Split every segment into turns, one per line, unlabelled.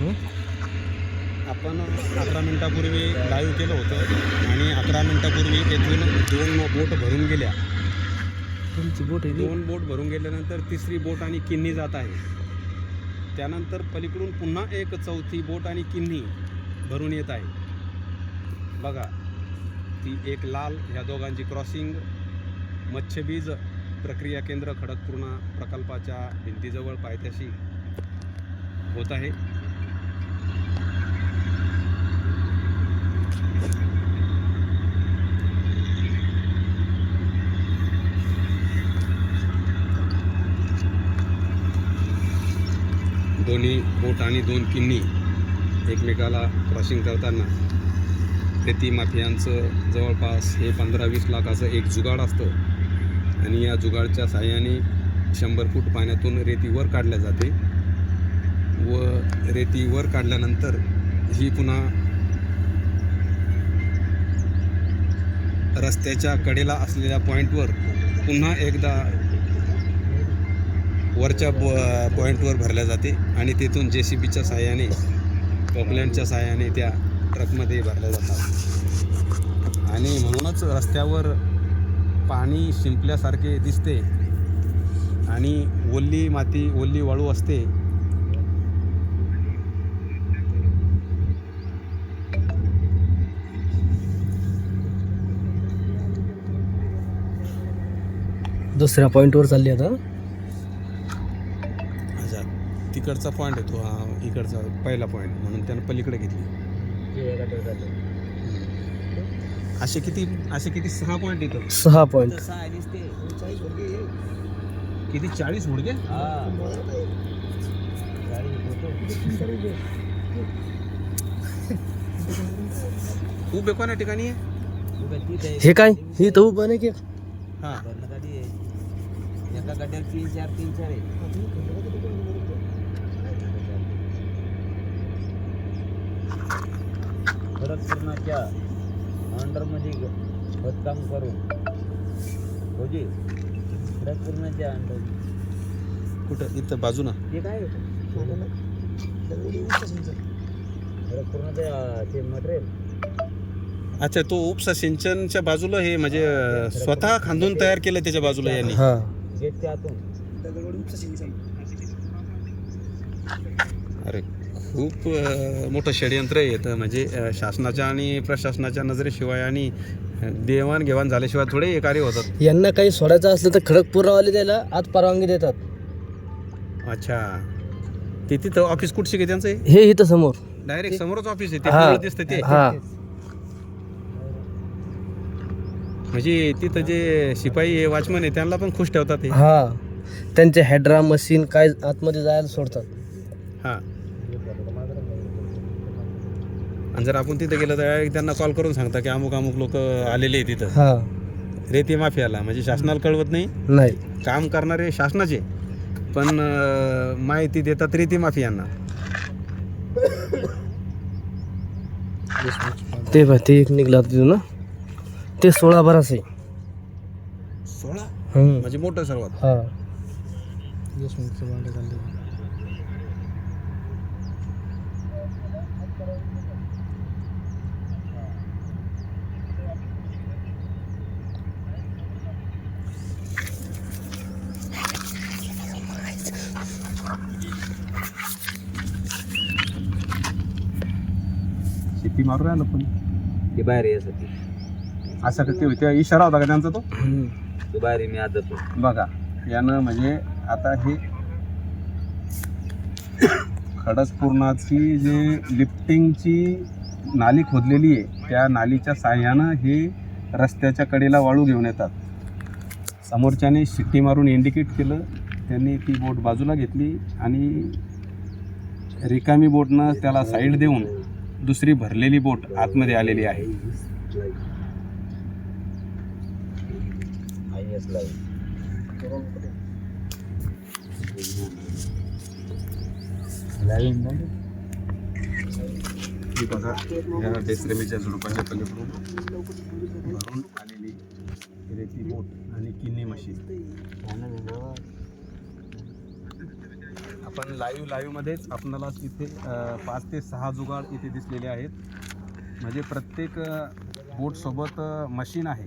आपण अकरा मिनिटापूर्वी लाईव्ह केलं होतं आणि अकरा मिनिटापूर्वी येथून दोन बोट भरून गेल्या.
तुमची बोट आहे?
दोन बोट भरून गेल्यानंतर तिसरी बोट आणि किन्नी जात आहे. त्यानंतर पलीकडून पुन्हा एक चौथी बोट आणि किन्नी भरून येत आहे. बघा ती एक लाल ह्या दोघांची क्रॉसिंग मत्स्यबीज प्रक्रिया केंद्र खडकपूर्णा प्रकल्पाच्या भिंतीजवळ पायथ्याशी होत आहे. दोन्ही बोट आणि दोन किन्नी एकमेकाला क्रॉसिंग करताना. रेती माफियांचं जवळपास हे पंधरा वीस लाखाचं एक जुगाड असतं. आणि या जुगाडच्या साह्याने शंभर फूट पाण्यातून रेती वर काढल्या जाते. व रेती वर काढल्यानंतर ही पुन्हा रस्त्याच्या कडेला असलेल्या पॉईंटवर पुन्हा एकदा वरच्या ब पॉईंटवर भरल्या जाते आणि तिथून जे सी बीच्या सहाय्याने पॉपलँडच्या सहाय्याने त्या ट्रकमध्ये भरल्या जातात. आणि म्हणूनच रस्त्यावर पाणी शिंपल्यासारखे दिसते आणि ओल्ली माती ओल्ली वाळू असते.
दुसऱ्या पॉईंटवर चालली आता.
अच्छा तिकडचा पॉईंट आहे तो हा इकडचा पहिला पॉईंट म्हणून त्यानं पलीकडे घेतली. असे किती असे किती सहा पॉईंट येतात?
सहा पॉईंट
किती चाळीस मुडगे खूप एकोण्या ठिकाणी? आहे
हे काय? ही तर उभं नाही की.
हा.
एका गड्ड्यात तीन चार तीन चार आहे. खडकपूर्णाच्या अंडरमध्ये खोदकाम करून. होजी खडकपूर्णाच्या अंडर
कुठं? इथं बाजूना?
ते काय ते मटेरियल.
अच्छा तो उपसा सिंचनच्या बाजूला हे म्हणजे स्वतः खांदून तयार केलं त्याच्या बाजूला यांनी?
गेटच्या आतून.
अरे खूप मोठं षडयंत्र आहे येतं म्हणजे शासनाच्या आणि प्रशासनाच्या नजरेशिवाय आणि देवाणघेवाण झाल्याशिवाय थोडे हे कार्य होतात.
यांना काही सोडायचं असलं तर खडकपूरवाले त्याला आज परवानगी देतात.
अच्छा. ते तिथं ऑफिस कुठचे आहे त्यांचं?
हे इथं समोर.
डायरेक्ट समोरच ऑफिस आहे. ते दिसतं ते
हा
म्हणजे तिथं जे शिपाई वॉचमन आहे त्यांना पण खुश ठेवतात
हा. त्यांचे हेड्रा मशीन काय आतमध्ये जायला सोडतात.
हा. आणि जर आपण तिथे गेलं तर त्यांना कॉल करून सांगता की अमुक अमुक लोक आलेले आहे तिथं.
हा.
रेती माफियाला म्हणजे शासनाला कळवत नाही.
नाही.
काम करणारे शासनाचे. पण अं, माहिती देतात रेती माफियांना.
ते पाय ते एक निघला तिथून ना ते सोळा बराच आहे.
सोळा?
हम्म.
म्हणजे मोठं सर्वात.
हा.
शेती मारू राहिलं पण.
ते बाहेर यासाठी
असा का ते त्या इशारा होता का त्यांचा तो?
बाहेर मी आता तो
बघा यानं म्हणजे आता हे खडकपूर्णाची जे लिफ्टिंगची नाली खोदलेली आहे त्या नालीच्या साह्यानं हे रस्त्याच्या कडेला वाळू घेऊन येतात. समोरच्याने शिट्टी मारून इंडिकेट केलं त्यांनी ती बोट बाजूला घेतली आणि रिकामी बोटनं त्याला साईड देऊन दुसरी भरलेली बोट आतमध्ये आलेली आहे. ही बघा झुडपाच्या पलीकडून भरून आलेली रेती बोट आणि किन्नी मशीन पण लाईव्ह लाईव्हमध्येच आपल्याला तिथे अ, पाच ते सहा जुगाड इथे दिसलेले आहेत. म्हणजे प्रत्येक बोटसोबत मशीन आहे.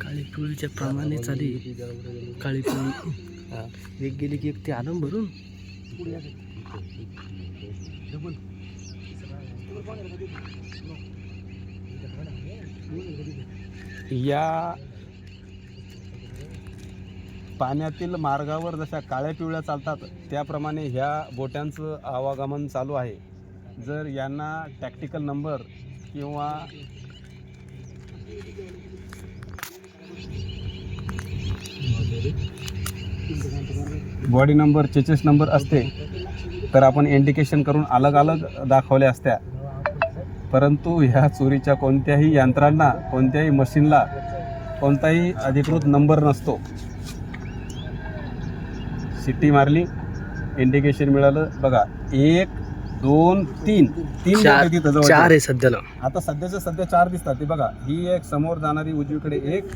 काळी पिवळीच्या प्रमाणेच आली काळी एक गेली की एक ते आलं भरून.
या पाण्यातील मार्गावर जशा काळ्या पिवळ्या चालतात त्याप्रमाणे ह्या बोट्यांचं आवागमन चालू आहे. जर यांना टॅक्टिकल नंबर किंवा बॉडी नंबर चेचेस नंबर असते तर आपण इंडिकेशन करून अलग अलग दाखवल्या असत्या. परंतु ह्या चोरीच्या कोणत्याही यंत्रांना कोणत्याही मशीनला कोणताही अधिकृत नंबर नसतो. शिट्टी मारली इंडिकेशन मिळालं. बघा एक दोन तीन. तीन
चार
बोटं तिथं जवळ
चार आहे सध्याला.
आता सध्याच्या सध्या चार दिसतात. ते बघा ही एक समोर जाणारी उजवीकडे एक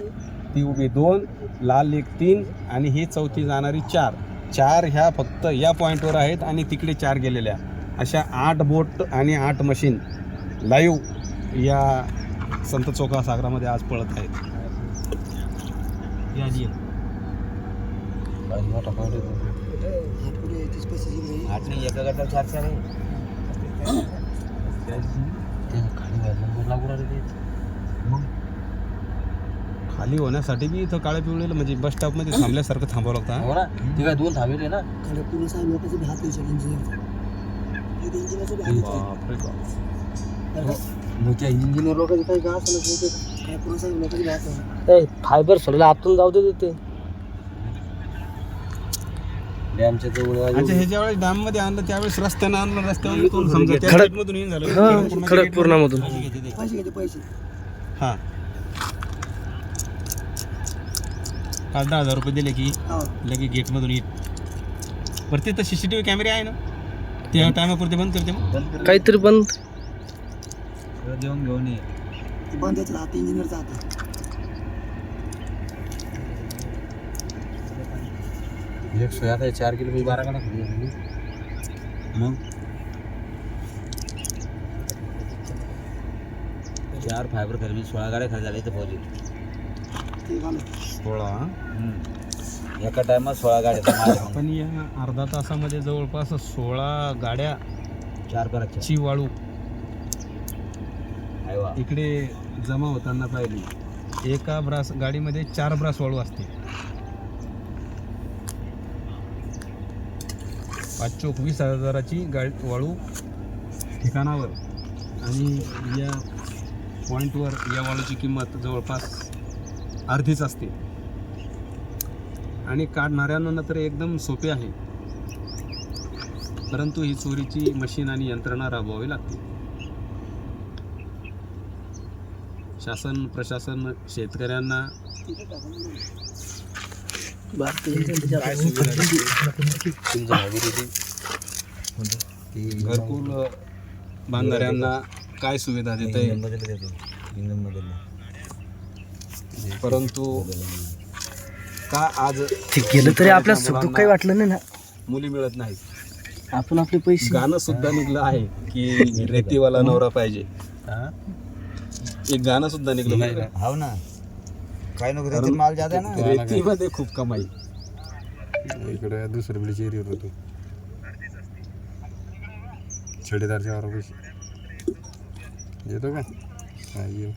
ती उभी दोन लाल एक तीन आणि ही चौथी जाणारी चार. चार ह्या फक्त या पॉईंटवर आहेत आणि तिकडे चार गेलेल्या. अशा आठ बोट आणि आठ मशीन लाईव्ह या संत चोका सागरामध्ये आज पळत आहेत.
आठ नाही एका गटाला चार चार आहे
खाली होण्यासाठी बी इथं काळ्या पिवळेला म्हणजे बस स्टॉपमध्ये थांबल्यासारखं थांबावं लागतं हा?
हो ना. ते काय दोन थांबेले ना? इंजिनियर लोकांचं काही
फायबर सोडलं. आतून जाऊ दे ते
डॅमच्या जवळ
अच्छा हे ज्यावेळेस डॅममध्ये आणलं त्यावेळेस रस्त्यानं आणलं रस्त्यावर समजा त्या
खडक-
मधून येऊन झालं
हा
पूर्ण
खडकपूर्णामधून
हा. पाच दहा हजार रुपये दिले की लगे गेट मधून येत. बरं तिथं सीसीटीव्ही कॅमेरे आहे ना? त्या टायमापुरते बंद करते मग?
बंद कर.
काहीतरी बंद.
देऊन घेऊन ये. एक सोया आता चार किलो म्हणजे बारा गाड्या खाली झाली. मग? चार फायबर खाली म्हणजे सोळा गाड्या खाली झाल्या इथं पोहोचली
सोळा
एका टायमात सोळा गाड्या
पण या अर्धा तासामध्ये जवळपास सोळा गाड्या
चार
ची वाळू इकडे जमा होताना पाहिली. एका ब्रास गाडीमध्ये चार ब्रास वाळू असते पाच चोक वीस हजाराची गाडी वाळू ठिकाणावर. आणि या पॉईंटवर या वाळूची किंमत जवळपास अर्धीच असते. आणि काढणाऱ्यांना तर एकदम सोपे आहे. परंतु ही चोरीची मशीन आणि यंत्रणा राबवावी लागते. शासन प्रशासन शेतकऱ्यांना काय सुविधा देते?
तुमचं हवी
घरकुल बांधणाऱ्यांना काय सुविधा देत आहे परंतु का आज
ते गेलं तरी आपल्या सुख काही वाटलं नाही ना.
मुली मिळत नाहीत?
आपण आपले पैसे
गाणं सुद्धा निघलं आहे की रेतीवाला नवरा पाहिजे. एक गाणं सुद्धा निघलं?
हाव ना. काय नको
कारण
माल जादा ना?
रेतीमध्ये खूप कमाई.
इकडे दुसऱ्या बिडीची एरिया होतो. छडीदारच्या वर पैसे येतो का? हा येऊ